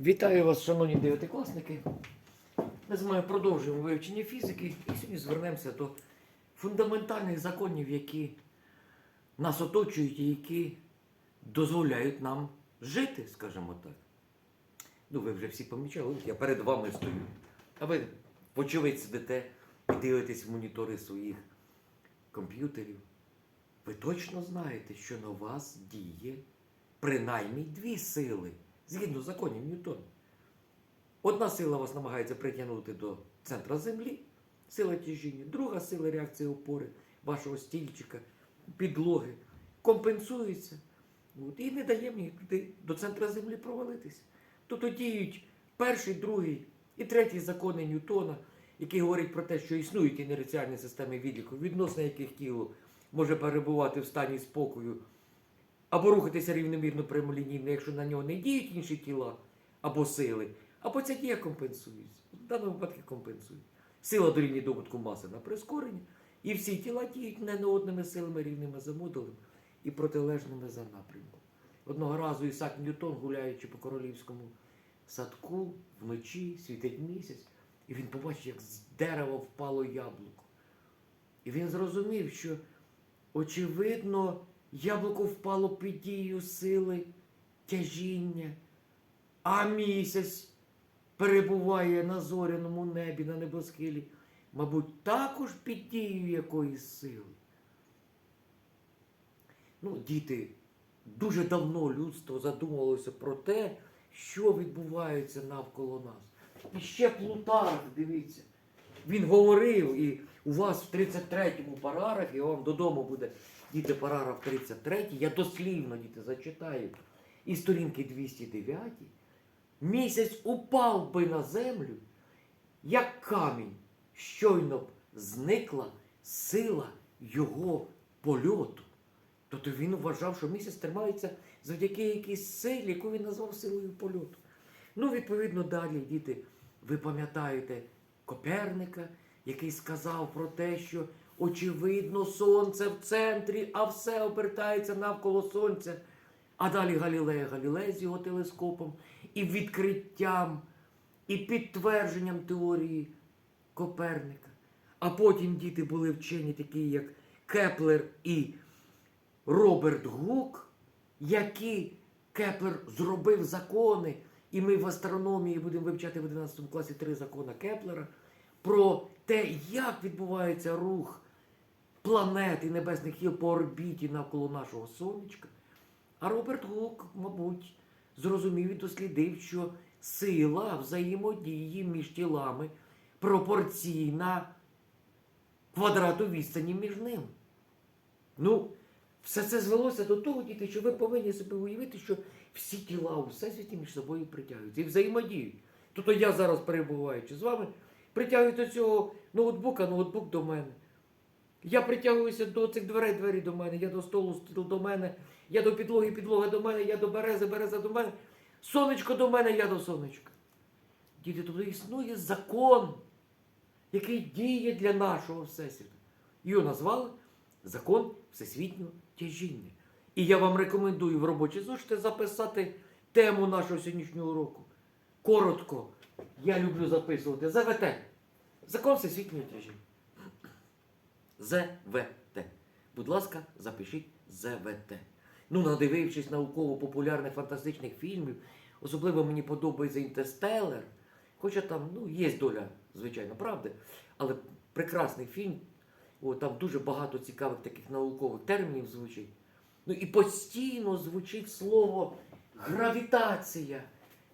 Вітаю вас, шановні дев'ятикласники. Ми з вами продовжуємо вивчення фізики і сьогодні звернемося до фундаментальних законів, які нас оточують і які дозволяють нам жити, скажімо так. Ну, ви вже всі помічали, я перед вами стою. А ви, вочевидь, сидите і дивитесь монітори своїх комп'ютерів. Ви точно знаєте, що на вас діє принаймні дві сили, згідно законів Ньютона. Одна сила вас намагається притягнути до центра Землі, сила тяжіння, друга сила реакції опори вашого стільчика, підлоги компенсується от, і не дає мені туди до центра Землі провалитися. Тобто діють перший, другий і третій закони Ньютона, які говорять про те, що існують інерціальні системи відліку, відносно яких тіло може перебувати в стані спокою або рухатися рівномірно прямолінійно, якщо на нього не діють інші тіла або сили, або ця дія компенсується. В даному випадку компенсує. Сила дорівнює добутку маси на прискорення, і всі тіла діють не одними силами рівними за модулем і протилежними за напрямком. Одного разу Ісак Ньютон, гуляючи по королівському садку, вночі світить місяць, і він побачив, як з дерева впало яблуко. І він зрозумів, що, очевидно, яблуко впало під дією сили тяжіння, а місяць перебуває на зоряному небі, на небосхилі, мабуть, також під дією якоїсь сили. Ну, діти, дуже давно людство задумувалося про те, що відбувається навколо нас. І ще Плутарх, дивіться, він говорив, і у вас в 33-му параграфі, вам додому буде діти параграф 33, я дослівно діти зачитаю, і сторінки 209, місяць упав би на землю, як камінь, щойно б зникла сила його польоту. Тобто він вважав, що місяць тримається завдяки якійсь силі, яку він назвав силою польоту. Ну, відповідно, далі, діти, ви пам'ятаєте Коперника, який сказав про те, що очевидно сонце в центрі, а все обертається навколо сонця. А далі Галілея Галілей з його телескопом і відкриттям, і підтвердженням теорії Коперника. А потім діти були вчені, такі як Кеплер і Роберт Гук, які Кеплер зробив закони, і ми в астрономії будемо вивчати в 11 класі три закони Кеплера про те, як відбувається рух планет і небесних тіл по орбіті навколо нашого сонечка. А Роберт Гук, мабуть, зрозумів і дослідив, що сила взаємодії між тілами пропорційна квадрату відстані між ними. Ну, все це звелося до того, діти, що ви повинні собі уявити, що всі тіла у всесвіті між собою притягуються і взаємодіють. Тобто я зараз, перебуваючи з вами, притягую до цього ноутбука, ноутбук до мене. Я притягуюся до цих дверей, двері до мене, я до столу, стіл до мене, я до підлоги, підлога до мене, я до берези, береза до мене, сонечко до мене, я до сонечка. Діти, тобто існує закон, який діє для нашого всесвіту. Його назвали закон всесвітнього тяжіння. І я вам рекомендую в робочі зошити записати тему нашого сьогоднішнього уроку. Коротко, я люблю записувати ЗВТ. Закон всесвітнього тяжіння. ЗВТ. Будь ласка, запишіть ЗВТ. Ну, надивившись науково-популярних фантастичних фільмів, особливо мені подобається Інтерстелер. Хоча там ну, є доля, звичайно, правди, але прекрасний фільм. О, там дуже багато цікавих таких наукових термінів звучить. Ну і постійно звучить слово гравітація.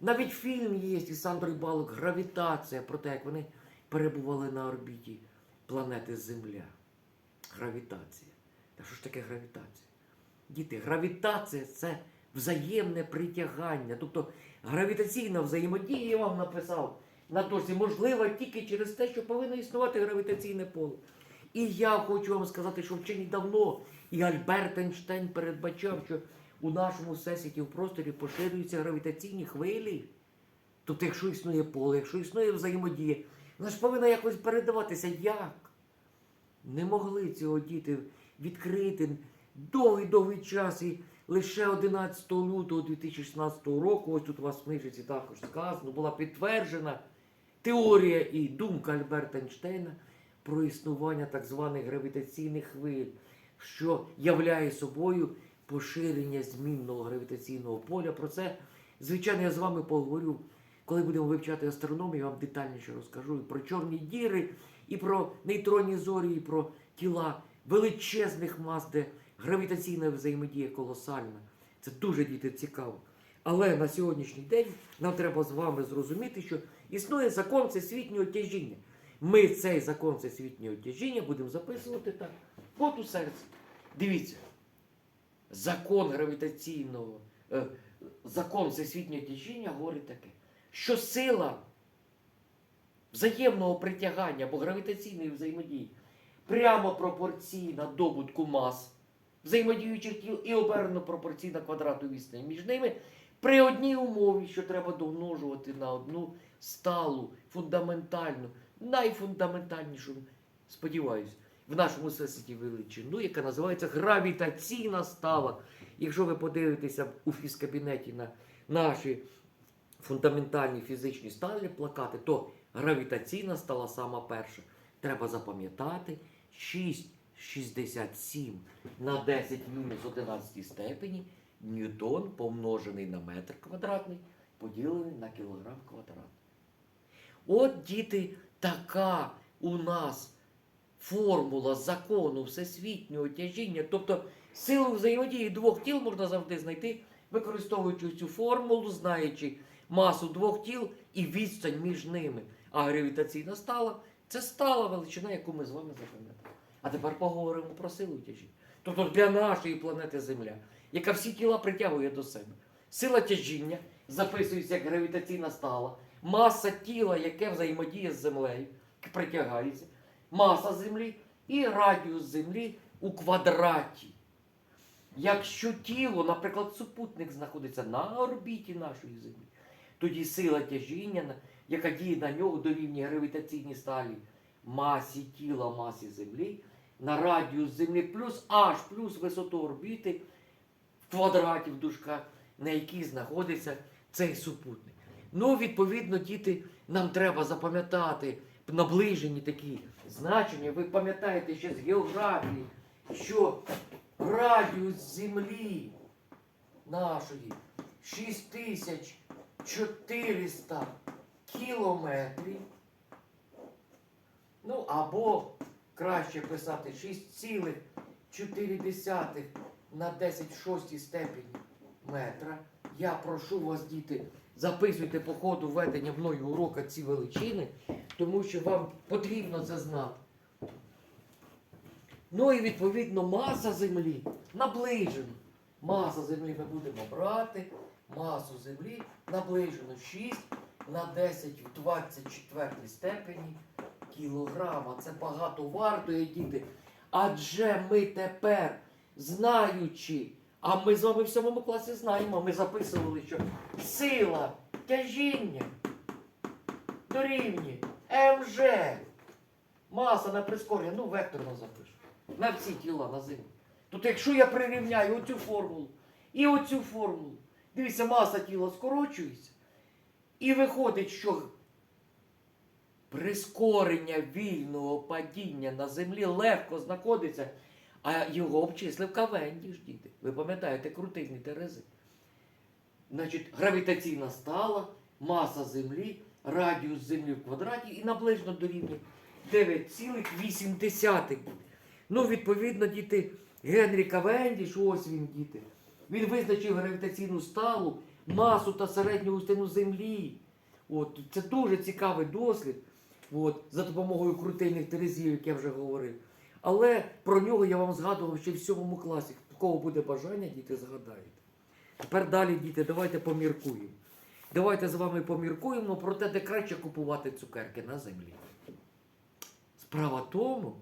Навіть фільм є із Сандрою Балок Гравітація про те, як вони перебували на орбіті планети Земля. Гравітація. Та що ж таке гравітація? Діти, гравітація це взаємне притягання. Тобто гравітаційна взаємодія, я вам написав, на досі можлива тільки через те, що повинно існувати гравітаційне поле. І я хочу вам сказати, що вчені давно і Альберт Ейнштейн передбачав, що у нашому всесвіті в просторі поширюються гравітаційні хвилі. Тобто, якщо існує поле, якщо існує взаємодія, вона ж повинна якось передаватися. Як? Не могли цього діти відкрити довгий-довгий час і лише 11 лютого 2016 року, ось тут у вас в книжці також сказано, була підтверджена теорія і думка Альберта Ейнштейна про існування так званих гравітаційних хвиль, що являє собою поширення змінного гравітаційного поля. Про це, звичайно, я з вами поговорю, коли будемо вивчати астрономію, я вам детальніше розкажу і про чорні діри, і про нейтронні зорі, і про тіла величезних мас, де гравітаційна взаємодія колосальна. Це дуже діти цікаво. Але на сьогоднішній день нам треба з вами зрозуміти, що існує закон всесвітнього тяжіння. Ми цей закон всесвітнього тяжіння будемо записувати так. От у серці. Дивіться. Закон гравітаційного, е, закон всесвітнього тяжіння говорить таке, що сила взаємного притягання або гравітаційної взаємодії прямо пропорційна добутку мас взаємодіючих тіл і обернено пропорційна квадрату відстані між ними при одній умові, що треба домножувати на одну сталу, фундаментальну, найфундаментальнішу, сподіваюсь, в нашому всесвіті величину, яка називається гравітаційна стала. Якщо ви подивитеся у фізкабінеті на наші фундаментальні фізичні сталі плакати, то гравітаційна стала сама перша. Треба запам'ятати 6,67 на 10 мінус 11 степені ньютон помножений на метр квадратний, поділений на кілограм квадратний. От, діти, така у нас формула закону всесвітнього тяжіння, тобто силу взаємодії двох тіл можна завжди знайти, використовуючи цю формулу, знаючи масу двох тіл і відстань між ними. А гравітаційна стала це стала величина, яку ми з вами запам'ятали. А тепер поговоримо про силу тяжіння. Тобто для нашої планети Земля, яка всі тіла притягує до себе. Сила тяжіння записується як гравітаційна стала, маса тіла, яке взаємодіє з землею, притягається, маса Землі і радіус Землі у квадраті. Якщо тіло, наприклад, супутник знаходиться на орбіті нашої Землі, тоді сила тяжіння, яка діє на нього дорівнює гравітаційній сталі масі тіла, масі Землі, на радіус Землі плюс H, плюс висоту орбіти в квадраті в дужках, на якій знаходиться цей супутник. Ну, відповідно, діти, нам треба запам'ятати наближені такі значення. Ви пам'ятаєте ще з географії, що радіус Землі нашої 6400 кілометрів. Ну, або краще писати 6,4 на 10 в шостій степені метра. Я прошу вас, діти, записуйте по ходу ведення мною урока ці величини, тому що вам потрібно це знати. Ну і відповідно маса землі наближена. Маса землі ми будемо брати, масу землі наближено 6 на 10 в 24 степені кілограма. Це багато вартує, діти. Адже ми тепер, знаючи, а ми з вами в сьомому класі знаємо, ми записували, що сила тяжіння дорівнює МЖ. Маса на прискорення, ну векторно запишу. На всі тіла на землі. Тобто, якщо я прирівняю оцю формулу і оцю формулу, дивіться, маса тіла скорочується, і виходить, що прискорення вільного падіння на землі легко знаходиться, а його обчислив Кавендіш, діти. Ви пам'ятаєте крутизні Терези? Значить, гравітаційна стала, маса Землі, радіус Землі в квадраті і наближено дорівнює 9,8. Ну, відповідно, діти, Генрі Кавендіш, ось він, діти. Він визначив гравітаційну сталу, масу та середню густину Землі. От, це дуже цікавий дослід. От, за допомогою крутильних терезів, як я вже говорив. Але про нього я вам згадував ще в сьомому класі. У кого буде бажання, діти згадаєте. Тепер далі, діти, давайте поміркуємо. Давайте з вами поміркуємо про те, де краще купувати цукерки на землі. Справа тому,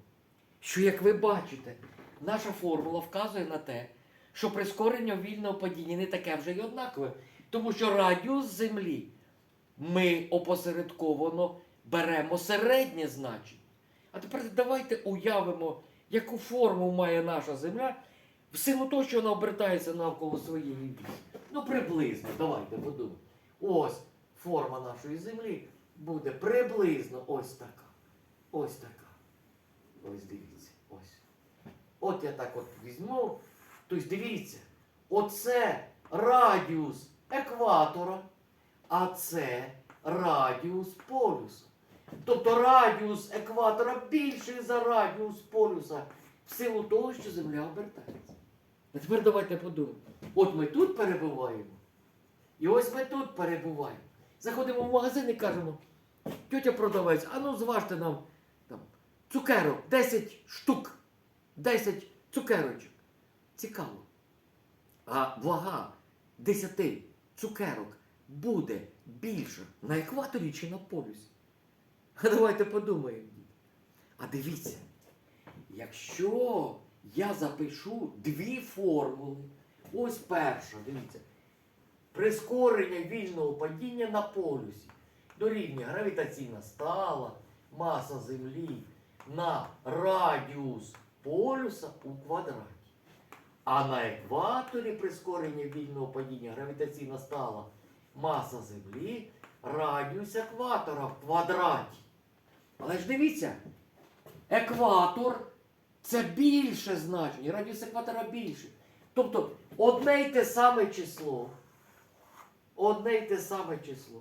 що, як ви бачите, наша формула вказує на те, що прискорення вільного падіння не таке вже й однакове, тому що радіус Землі ми опосередковано беремо середнє значення. А тепер давайте уявимо, яку форму має наша Земля В силу того, що вона обертається навколо своєї віси. Ну, приблизно, давайте подумаємо. Ось форма нашої землі буде приблизно ось така. Ось така. Ось дивіться. Ось. От я так от візьму. Тобто дивіться, оце радіус екватора, а це радіус полюса. Тобто радіус екватора більший за радіус полюса в силу того, що Земля обертається. А тепер давайте подумаємо. От ми тут перебуваємо, і ось ми тут перебуваємо. Заходимо в магазин і кажемо, тетя продавець, а ну зважте нам там, цукерок 10 штук, 10 цукерочок. Цікаво. А вага 10 цукерок буде більша на екваторі чи на полюсі? А давайте подумаємо. А дивіться, якщо я запишу дві формули, ось перша, дивіться, прискорення вільного падіння на полюсі дорівнює гравітаційна стала, маса Землі на радіус полюса у квадраті. А на екваторі прискорення вільного падіння гравітаційна стала маса Землі радіус екватора в квадраті. Але ж дивіться, екватор це більше значення, радіус екватора більше. Тобто одне й те саме число, одне й те саме число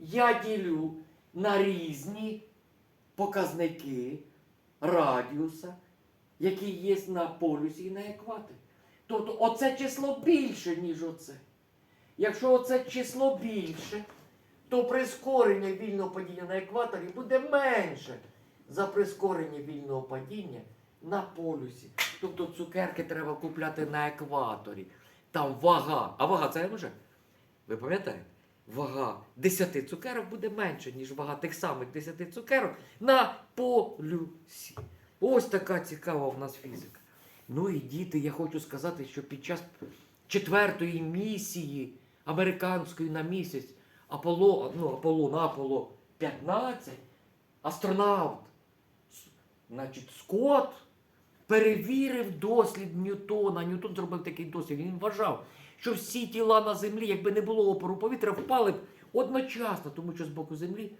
я ділю на різні показники радіуса, які є на полюсі і на екваторі. Тобто оце число більше, ніж оце. Якщо оце число більше, то прискорення вільного падіння на екваторі буде менше за прискорення вільного падіння на полюсі. Тобто цукерки треба купляти на екваторі. Там вага. А вага це вже? Ви пам'ятаєте? Вага 10 цукерок буде менше, ніж вага тих самих 10 цукерок на полюсі. Ось така цікава в нас фізика. Ну і діти, я хочу сказати, що під час четвертої місії американської на місяць Аполло, ну, Аполлон, Аполло 15, астронавт, значить, Скотт перевірив дослід Ньютона. Ньютон зробив такий дослід. Він вважав, що всі тіла на землі, якби не було опору повітря, впали б одночасно, тому що з боку землі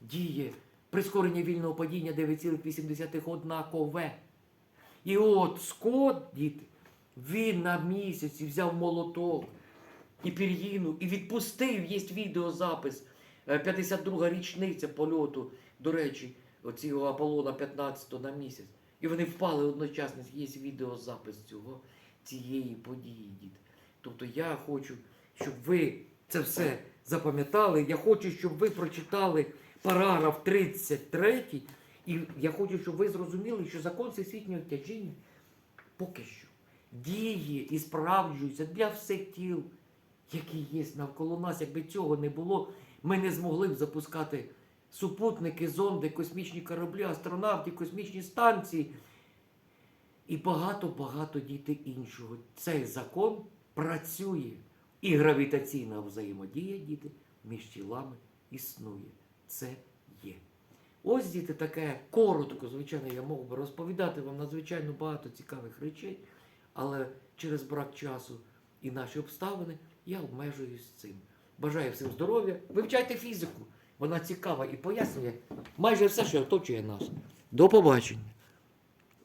діє прискорення вільного падіння 9,8 однакове. І от Скотт, діти, він на місяці взяв молоток і пір'їну і відпустив, є відеозапис. е, 52 річниця польоту, до речі, оцього Аполлона 15 на місяць. І вони впали одночасно. Є відеозапис цього, цієї події, діти. Тобто я хочу, щоб ви це все запам'ятали. Я хочу, щоб ви прочитали параграф 33. І я хочу, щоб ви зрозуміли, що закон всесвітнього тяжіння поки що діє і справджується для всіх тіл, які є навколо нас. Якби цього не було, ми не змогли б запускати супутники, зонди, космічні кораблі, астронавти, космічні станції і багато-багато дітей іншого. Цей закон працює. І гравітаційна взаємодія, діти, між тілами існує. Це є. Ось діти таке коротко, звичайно, я мог би розповідати вам надзвичайно багато цікавих речей, але через брак часу і наші обставини я обмежуюсь цим. Бажаю всім здоров'я. Вивчайте фізику. Вона цікава і пояснює майже все, що оточує нас. До побачення.